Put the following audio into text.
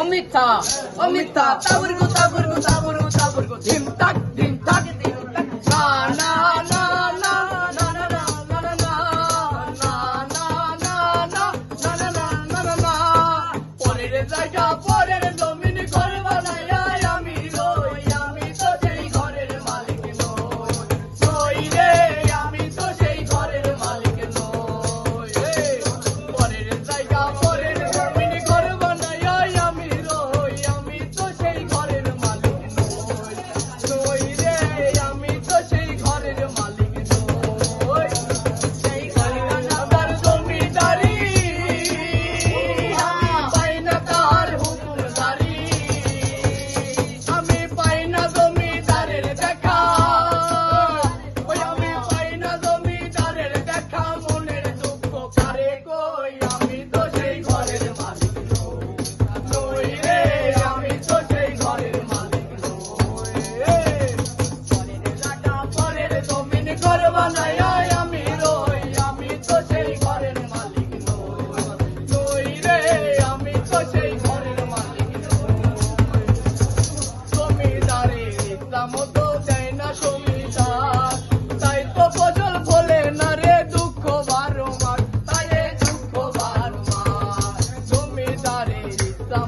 অমিতা অমিতা তাবুরগু তাবুরগু তাবুরগু তাবুরগু ধিম তাক ধিম তাক ধিম তাক না না না না না না না না না না না না না না না না না না না পরের জায়গা মতো চাই না সংসার। তাই তো ফজল বলে না রে দুঃখ বারো মাস তাই দুঃখ বারো মাস জমিদারের ইচ্ছা